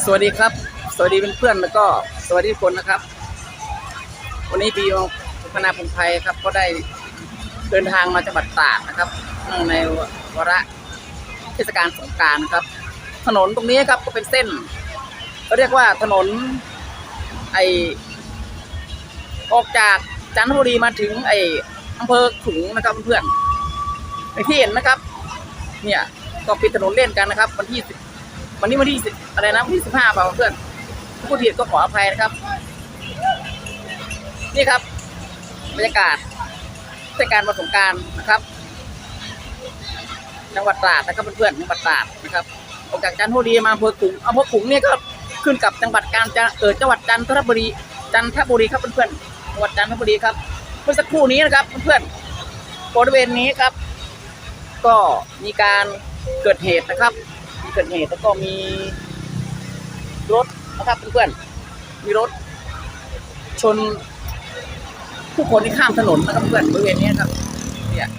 สวัสดีครับ สวัสดีเพื่อนๆแล้วก็สวัสดีทุกคนนะครับ วันนี้ปีพนาพงไพรครับ ก็ได้เดินทางมาจังหวัดตราดนะครับในวาระเทศกาลสงการนะครับ ถนนตรงนี้ครับก็เป็นเส้นเขาเรียกว่าถนนไอออกจากจันทบุรีมาถึงไออำเภอขุงนะครับเพื่อนในที่เห็นนะครับ เนี่ยก็ปิดถนนเล่นกันนะครับ วันที่ วันนี้วันที่อะไรนะวันที่สิบห้าเปล่าเพื่อนผู้ผิดก็ขออภัยนะครับ นี่ครับบรรยากาศเทศกาลวันสงการนะครับจังหวัดตราดนะครับเพื่อนๆจังหวัดตราดนะครับออกจากจันทบุรีมาอำเภอขุงอำเภอขุงเนี่ยก็ขึ้นกับจังหวัดกาญจนเออจังหวัดจันทบุรีจันทบุรีครับเพื่อนๆจังหวัดจันทบุรีครับเมื่อสักครู่นี้นะครับเพื่อนๆบริเวณนี้ครับ ก็มีการเกิดเหตุนะครับ เกิดเหตุแล้วก็มีรถนะครับเพื่อนๆมีรถ ชนผู้คนที่ข้ามถนนนะครับเพื่อนบริเวณนี้ครับเนี่ย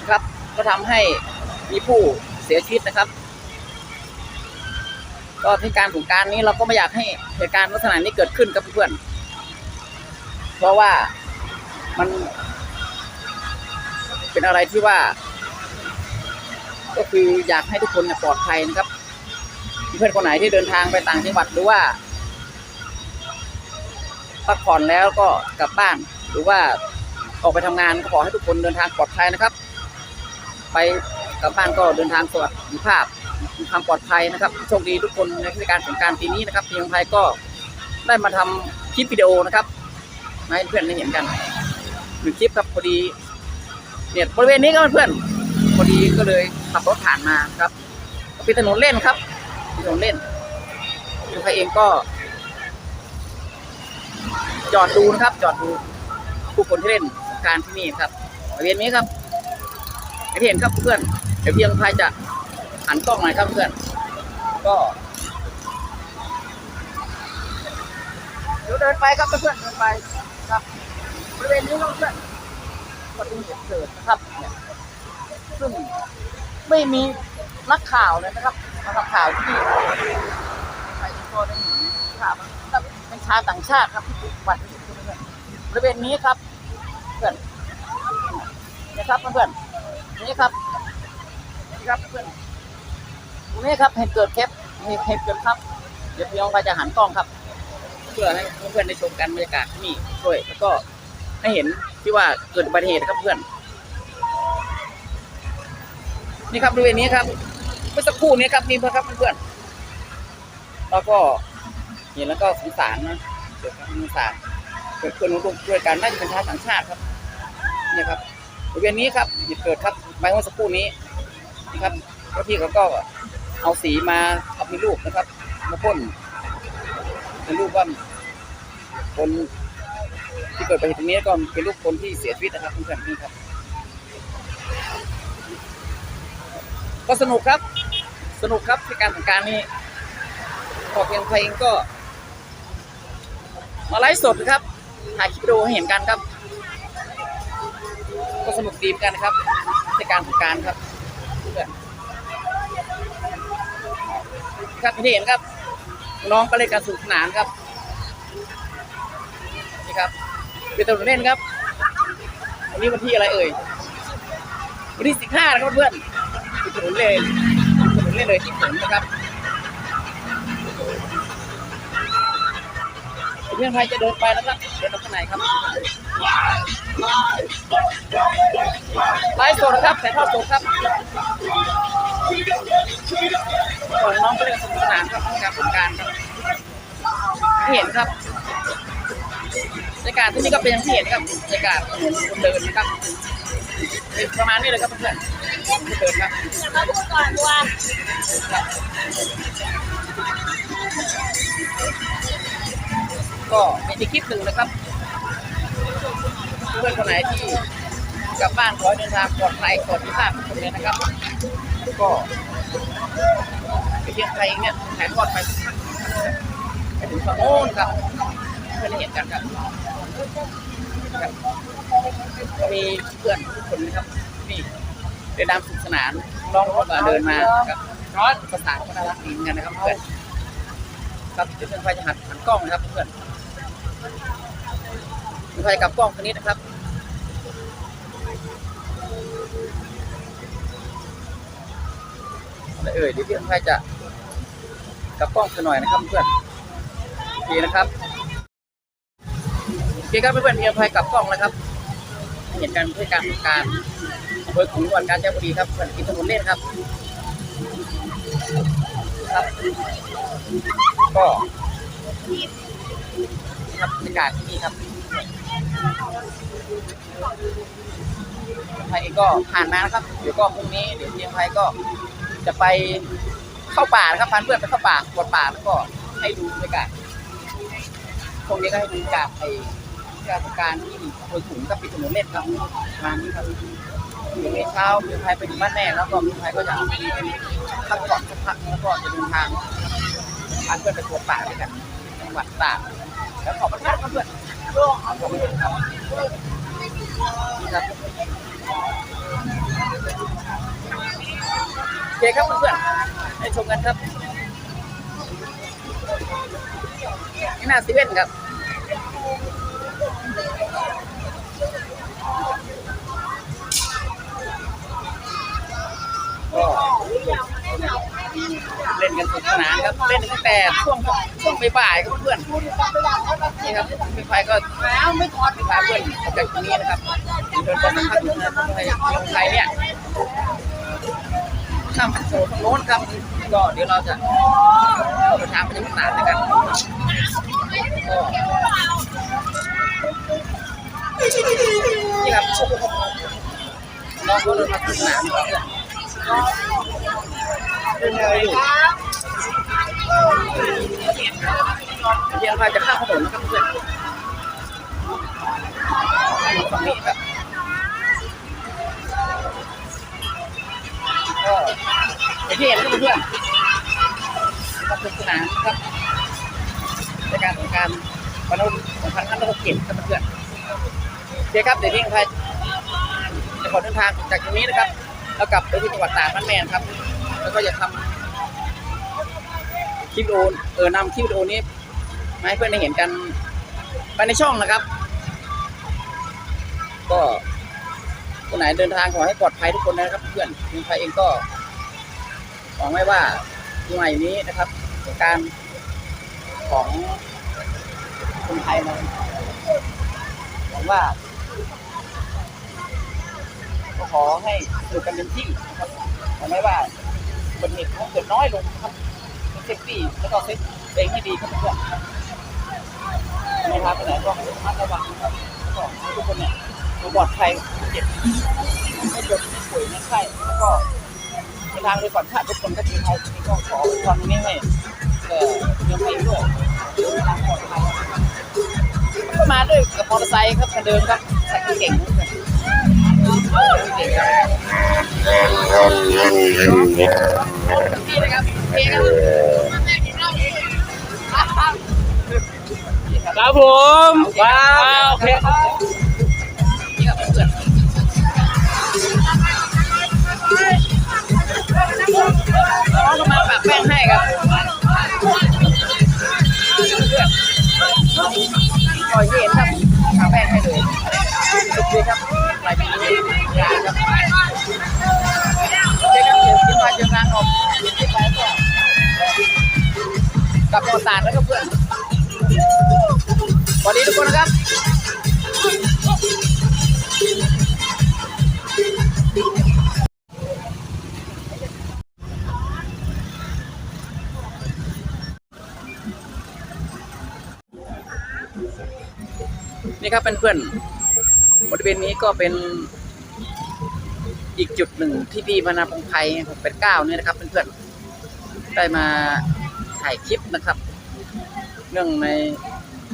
นะครับก็ทำให้มีผู้เสียชีวิตนะครับ ก็ที่การสงการนี้เราก็ไม่อยากให้เหตุการณ์ลักษณะนี้เกิดขึ้นกับเพื่อนเพราะว่ามัน เป็นอะไรที่ว่า ก็คืออยากให้ทุกคนเนี่ยปลอดภัยนะครับ เพื่อนคนไหนที่เดินทางไปต่างจังหวัดหรือว่าพักผ่อนแล้วก็กลับบ้าน หรือว่าออกไปทำงานก็ขอให้ทุกคนเดินทางปลอดภัยนะครับ ไปกลับบ้านก็เดินทางสวัสดิภาพมีความปลอดภัยนะครับโชคดีทุกคนในเทศกาลสงการปีนี้นะครับทีมไทยก็ได้มาทำคลิปวิดีโอนะครับให้เพื่อนได้เห็นกันหนึ่งคลิปครับพอดีเนี่ยบริเวณนี้ก็เพื่อน พอดีก็เลยขับรถผ่านมาครับเป็นถนนเล่นครับถนนเล่นทีมไทยเองก็ จอดดูนะครับ จอดดูผู้คนที่เล่นการที่นี่ครับบริเวณนี้ครับอย่างที่เห็นครับเพื่อนเดี๋ยวเพียงพายจะหันกล้องหน่อยครับเพื่อน ก็เดี๋ยวเดินไปครับเพื่อนเดินไปครับบริเวณนี้ครับเพื่อนปฏิเหตุเกิดนะครับ ซึ่งไม่มีนักข่าวเลยนะครับมาทำข่าวที่นี่ใครก็ได้เห็นข่าวนะครับเป็นชาวต่างชาติครับที่ถูกบัตรที่ถูกเพื่อนบริเวณนี้ครับเพื่อนนี่ครับเพื่อนนี่ครับนี่ครับเพื่อนตรงนี้ครับเหตุเกิดเคปเหตุเกิดครับ เดี๋ยวพี่น้องไปจะหันกล้องครับเพื่อให้เพื่อนได้ชมกันบรรยากาศที่นี่ด้วยแล้วก็ให้เห็นที่ว่าเกิดอุบัติเหตุครับเพื่อน นี่ครับบริเวณนี้ครับเมื่อสักครู่นี้ครับนี่เพื่อนครับเพื่อนๆแล้วก็เห็นแล้วก็สงสารนะเกิดความสงสารเกิดคนร่วมด้วยกันน่าจะเป็นชาวต่างชาติครับเนี่ยครับบริเวณนี้ครับเหตุเกิดครับไปเมื่อสักครู่นี้นี่ครับเจ้าที่เขาก็เอาสีมาเอาเป็นรูปนะครับมาพ่นเป็นรูปว่าคนที่เกิดไปเหตุตรงนี้ก็เป็นรูปคนที่เสียชีวิตนะครับเพื่อนๆนี่ครับ ก็สนุกครับ สนุกครับในการสงการนี้พอเพียงเพลงก็ มาไลฟ์สดครับถ่ายคลิปวิดีโอให้เห็นกันครับ ก็สนุกดีมกันนะครับในการสงการครับเพื่อนครับที่เห็นครับ น้องก็เล่นการสนุกสนานครับนี่ครับเป็นถนนเล่นครับวันนี้วันที่อะไรเอ่ยวันที่สิบห้านะครับเพื่อน ถนนเล่นถนนเล่นเลยที่ผมนะครับเพื่อนใครจะเดินไปนะครับเดินไปข้างในครับไลฟ์สดครับถ่ายทอดสดครับก่อนน้องก็เล่นสนุกสนานครับในการสงการครับเห็นครับบรรยากาศที่นี่ก็เป็นอย่างที่เห็นครับบรรยากาศคนเดินนะครับเป็นประมาณนี้เลยครับเพื่อน มาพูดก่อนว่าก็มีอีกคลิปหนึ่งนะครับเพื่อนคนไหนที่กลับบ้านขอเดินทางปลอดภัยปลอดภาพทุกคนเลยนะครับ ก็ไปเที่ยวไทยเนี่ยถ่ายทอดไปไปถึงฝั่งโน้นครับเพื่อนเห็นกันครับครับก็มีเพื่อนทุกคนนะครับนี่ เดินตามสนุกสนานน้องก็เดินมาครับร้อนภาษาก็น่ารักดีเหมือนกันนะครับเพื่อนครับเดี๋ยวเพื่อนไฟจะหันหันกล้องนะครับเพื่อนเพื่อนไฟกลับกล้องคันนี้นะครับเอ่ยเดี๋ยวเพื่อนไฟจะกลับกล้องกันหน่อยนะครับเพื่อนโอเคนะครับโอเคครับเพื่อนๆเพื่อนไฟกลับกล้องแล้วครับ เห็นการเพื่อการทำการอำเภอขุนวันการจันทบุรีครับเพื่อนกินถนนเล่นครับ ครับ ก็ครับบรรยากาศที่นี่ครับไทยก็ผ่านมานะครับ เดี๋ยวก็พรุ่งนี้เดี๋ยวทีมไทยก็จะไปเข้าป่านะครับพาเพื่อนไปเข้าป่าปวดป่าแล้วก็ให้ดูบรรยากาศพวกนี้ก็ให้ดูบรรยากาศไอ เทศกาลที่อำเภอขุนกับปิดถนนเล่นครับงานนี้ครับเดี๋ยวในเช้าเทียมไทยไปถึงบ้านแม่แล้วก็เทียมไทยก็จะพักผ่อนสักพักแล้วก็จะเดินทางพาเพื่อนไปทัวร์ป่าด้วยกันจังหวัดตากแล้วขอบคุณครับเพื่อนขอบคุณครับนี่ครับโอเคครับเพื่อนๆให้ชมกันครับนี่น้าซีเว่นครับ ก็เล่นกันสนุกสนานครับ เล่นตั้งแต่ช่วงช่วงบ่ายๆครับเพื่อนๆนี่ครับพี่ไฟก็ไม่ถอดพี่พาเพื่อนออกจากตรงนี้นะครับเดินไปสักพักหนึงนะครับไทยไทยเนี่ยข้ามโซนโน้นครับ ก็เดี๋ยวเราจะเข้าไปทางไปยังตลาดด้วยกันก็ นี่ครับน้องก็เดินมาสนุกสนานครับเพื่อนเป็นไงเดี๋ยวเราจะข้ามถนนนะครับเพื่อนฝั่งนี้ครับก็อย่างที่เห็นครับเพื่อนๆก็สนุกสนานครับในการของการบรรลุของพันห้าร้อยหกสิบครับเพื่อน ๆโอเคครับเดี๋ยวนี้ใครจะขอเดินทางจากตรงนี้นะครับ แล้วกลับไปที่จังหวัดตากบ้านแม่นครับ แล้วก็จะทำคลิปดีโอเออนำคลิปดีโอนี้มาให้เพื่อนได้เห็นกันไปในช่องนะครับ ก็คนไหนเดินทางขอให้ปลอดภัยทุกคนนะครับ เพื่อนคุณไทยเองก็หวังไว้ว่าปีใหม่นี้นะครับการของคนไทยนะหวังว่า ก็ขอให้สนุกกันเต็มที่นะครับหวังไว้ว่าอุบัติเหตุของเกิดน้อยลงครับเซฟตี้แล้วก็เซฟเองให้ดีครับเพื่อนไม่พาไปไหนก็ระมัดระวังนะครับก็ให้ทุกคนเนี่ยปลอดภัยเจ็บไม่เจ็บไม่ป่วยไม่ไข้แล้วก็ในทางโดยก่อนชาติทุกคนก็คือไทยที่ก็ขอความนี้ให้เอ่อเมืองไทยด้วยทางปลอดภัยก็มาด้วยกับมอเตอร์ไซค์ครับคันเดิมครับใส่ก่งเพื่อนเก่ง ครับผมว้าวโอเคก็มาแป้งให้ครับ นี่ครับเพื่อนๆบริเวณนี้ก็เป็นอีกจุดหนึ่งที่พี่พนาพงไพหกเป็นเก้าเนี่ยนะครับเพื่อนๆได้มาถ่ายคลิปนะครับ เนื่องใน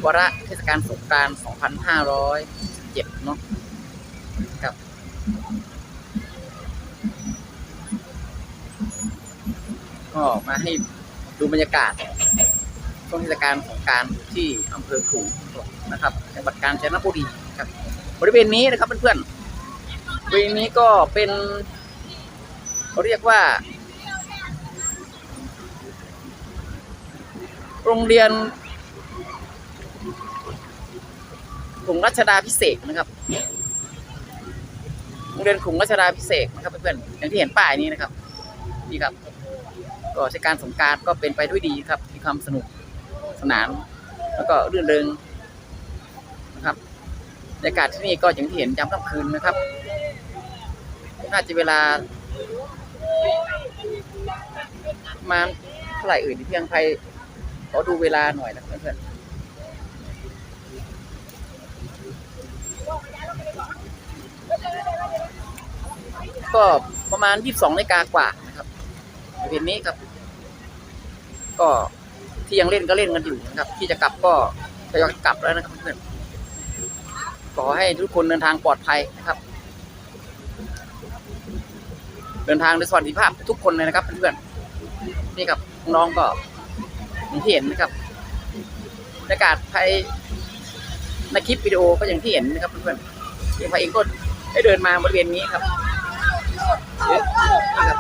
วาระเทศกาลสงกราน2507เนาะครับก็มาให้ดูบรรยากาศช่วงเทศกาลสงการที่อำเภอขลุง นะครับจังหวัดกาญจนบุรีครับบริเวณนี้นะครับเพื่อนๆบริเวณนี้ก็เป็นเขาเรียกว่า โรงเรียนขุงรัชดาพิเศษนะครับโรงเรียนขุงรัชดาพิเศษนะครับเพื่อนๆอย่างที่เห็นป้ายนี้นะครับนี่ครับ ก็เทศกาลสงการก็เป็นไปด้วยดีครับมีความสนุกสนาน แล้วก็รื่นเริง บรรยากาศที่นี่ก็อย่างที่เห็นยามค่ำคืนนะครับ น่าจะเวลาประมาณเท่าไหร่อื่นที่เพียงไพขอดูเวลาหน่อยนะเพื่อนๆก็ประมาณ 22นาฬิกากว่านะครับบริเวณนี้ครับ ก็ที่ยังเล่นก็เล่นกันอยู่นะครับ ที่จะกลับก็ทยอยกลับแล้วนะครับเพื่อน ขอให้ทุกคนเดินทางปลอดภัยนะครับ เดินทางด้วยสวัสดิภาพทุกคนเลยนะครับเพื่อนๆนี่ครับน้องก็อย่างที่เห็นนะครับบรรยากาศภายในคลิปวิดีโอก็อย่างที่เห็นนะครับเพื่อนๆเพียงพายเองก็ได้เดินมาบริเวณนี้ครับนี่ครับ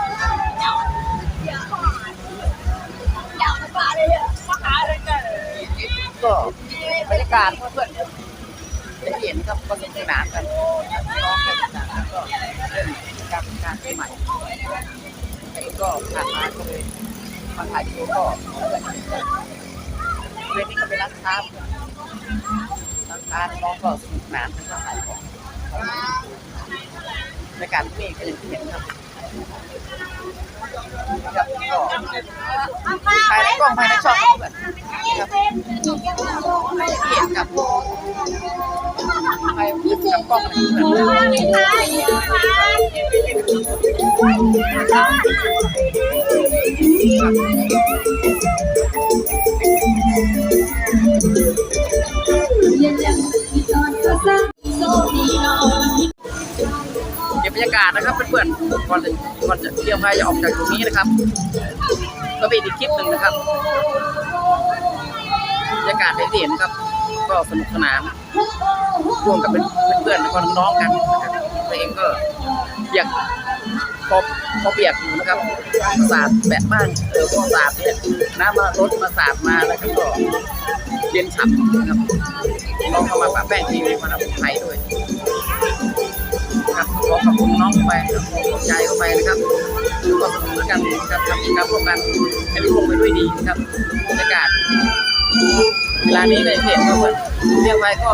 ก็บรรยากาศเพื่อนๆ ที่เห็นครับก็สนุกสนานกันน้องก็สนุกสนานกันก็เล่นการการใหม่ไอ้ก็ผ่านมาก็เลยมาถ่ายวิดีโอก็เรื่องนี้ก็เป็นร้านค้าร้านค้าน้องก็สนุกสนานกันก็ขายของในการที่นี่ก็อย่างที่เห็นครับครับก็ภายในกล้องภายในช่องเพื่อนกับที่เห็นกับ ภายกับกล้องเพื่อนเก็บบรรยากาศนะครับเพื่อนๆก่อนจะก่อนจะเตรียมพายจะออกจากตรงนี้นะครับ ก็เป็นอีกคลิปหนึ่งนะครับบรรยากาศได้เห็นครับ ก็สนุกสนานร่วมกับเป็นเพื่อนแล้วก็น้องๆกันนะครับตัวเองก็เปียกพอพอเปียกอยู่นะครับสาดแบะบ้างเออพอสาดเนี่ยน้ำมารถมาสาดมาแล้วก็เย็นฉ่ำนะครับน้องเข้ามาปะแป้งทีวีมาทำไทยด้วยครับขอขอบคุณน้องไปครับขอบใจเข้าไปนะครับดูก็สนุกกันนะครับทำกิจกรรมร่วมกันให้ร่วงไปด้วยดีนะครับบรรยากาศ เวลานี้เลยเห็นก็เหมือนเรียกไว้ก็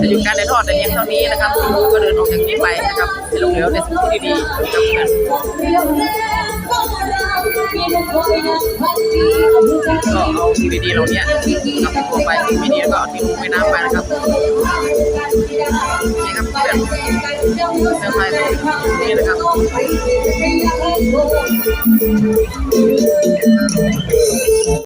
จะอยู่การในทอดแต่เพียงเท่านี้นะครับก็เดินออกจากนี้ไปนะครับให้ลงเหลวในสิ่งที่ดีๆนะครับเพื่อนก็เอาสิ่งดีๆเหล่านี้นำตัวไปสิ่งไม่ดีก็เอาทิ้งลงไปน้ำไปนะครับนี่ครับเพื่อนเสื้อผ้านี่นะครับ